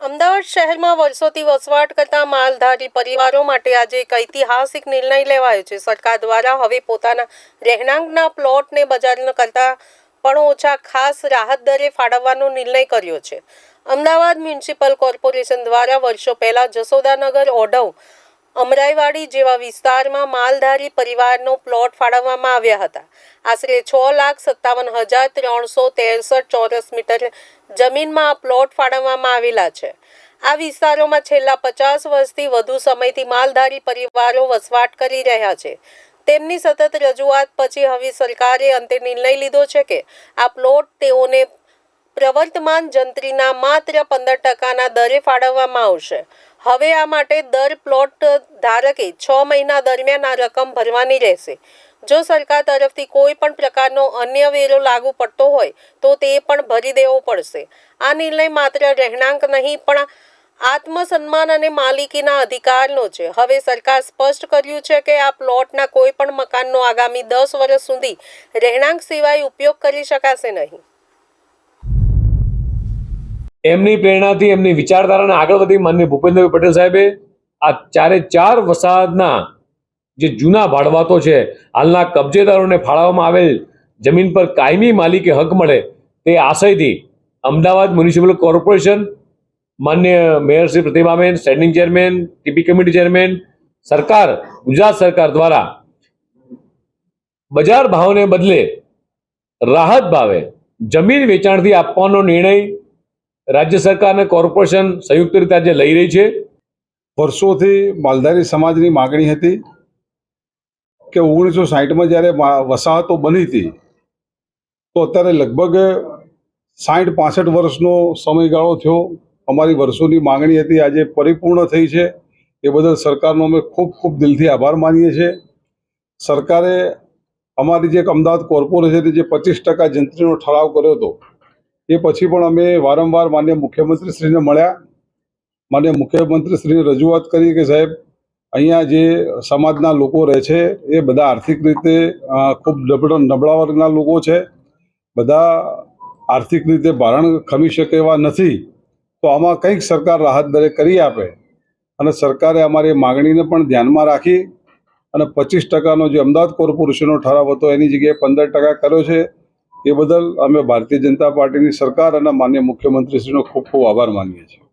અમદાવાદ શહેરમાં વર્ષોથી વસવાટ કરતા માલધારી પરિવારો માટે આજે એક ઐતિહાસિક નિર્ણય લેવાયો છે. સરકાર દ્વારા હવે પોતાના રહેણાંકના પ્લોટને બજાર કરતા પણ ઓછા ખાસ રાહત દરે ફાળવવાનો નિર્ણય કર્યો છે. અમદાવાદ મ્યુનિસિપલ કોર્પોરેશન દ્વારા વર્ષો પહેલા જસોદાનગર ઓઢવ અમરાઈવાડી જેવા વિસ્તારમાં માલધારી પરિવારનો પ્લોટ ફાળવવામાં આવ્યા હતા. આશરે છ લાખ સત્તાવન હજાર ત્રણસો તેરસઠ ચોરસ મીટર જમીનમાં આ પ્લોટ ફાળવવામાં આવેલા છે. આ વિસ્તારોમાં છેલ્લા પચાસ વર્ષથી વધુ સમયથી માલધારી પરિવારો વસવાટ કરી રહ્યા છે. તેમની સતત રજૂઆત પછી હવે સરકારે અંતે નિર્ણય લીધો છે કે આ પ્લોટ તેઓને પ્રવર્તમાન જંત્રીના માત્ર પંદર ટકાના દરે ફાળવવામાં આવશે. હવે આ માટે દર પ્લોટ ધારકે છ મહિના દરમિયાન આ રકમ ભરવાની રહેશે. જો સરકાર તરફથી કોઈ પણ પ્રકારનો અન્ય વેરો લાગુ પડતો હોય, તો તે પણ ભરી દેવો પડશે. આ નિર્ણય માત્ર રહેણાંક નહીં, પણ આત્મસન્માન અને માલિકીના અધિકારનો છે. હવે સરકાર સ્પષ્ટ કર્યું છે કે આ પ્લોટના કોઈ પણ મકાનનો આગામી દસ વર્ષ સુધી રહેણાંક સિવાય ઉપયોગ કરી શકાશે નહીં. એમની પ્રેરણાથી એમની વિચારધારાને આગળ વધી માનનીય ભૂપેન્દ્રભાઈ પટેલ સાહેબે આ ચારે ચાર વસાહતના જે જૂના ભાડવાતો છે, હાલના કબજેદારોને ફાળવવામાં આવેલ જમીન પર કાયમી માલિકી હક મળે તે આશયથી અમદાવાદ મ્યુનિસિપલ કોર્પોરેશન માન્ય mayor Shri Pratibhaben standing chairman, TP committee chairman, સરકાર, ગુજરાત સરકાર દ્વારા બજાર ભાવને બદલે રાહત ભાવે જમીન વેચાણથી આપવાનો નિર્ણય રાજ્ય સરકાર અને કોર્પોરેશન સંયુક્ત રીતે આજે લઈ રહી છે. વર્ષોથી માલધારી સમાજની માગણી હતી કે ઓગણીસો સાહીઠમાં જ્યારે વસાહતો બની હતી, તો અત્યારે લગભગ સાઠ પાસઠ વર્ષનો સમયગાળો થયો. અમારી વર્ષોની માગણી હતી, આજે પરિપૂર્ણ થઈ છે. એ બદલ સરકારનો અમે ખૂબ ખૂબ દિલથી આભાર માનીએ છીએ. સરકારે અમારી જે અમદાવાદ કોર્પોરેશને જે પચીસ ટકા જંત્રીનો ઠરાવ કર્યો હતો એ પછી પણ અમે વારંવાર માન્ય મુખ્યમંત્રીશ્રીને મળ્યા. માન્ય મુખ્યમંત્રીશ્રીને રજૂઆત કરી કે સાહેબ, અહીંયા જે સમાજના લોકો રહે છે, એ બધા આર્થિક રીતે ખૂબ નબળા વર્ગના લોકો છે. બધા આર્થિક રીતે ભારણ ખમી શકે એવા નથી. તો આમાં કંઈક સરકાર રાહત દરે કરી આપે. અને સરકારે અમારી માગણીને પણ ધ્યાનમાં રાખી. અને પચીસ ટકાનો જે અમદાવાદ કોર્પોરેશનનો ઠરાવ હતો, એની જગ્યાએ પંદર ટકા કર્યો છે. એ બદલ અમે ભારતીય જનતા પાર્ટીની સરકાર અને માન્ય મુખ્યમંત્રીશ્રીનો ખૂબ ખૂબ આભાર માનીએ છીએ.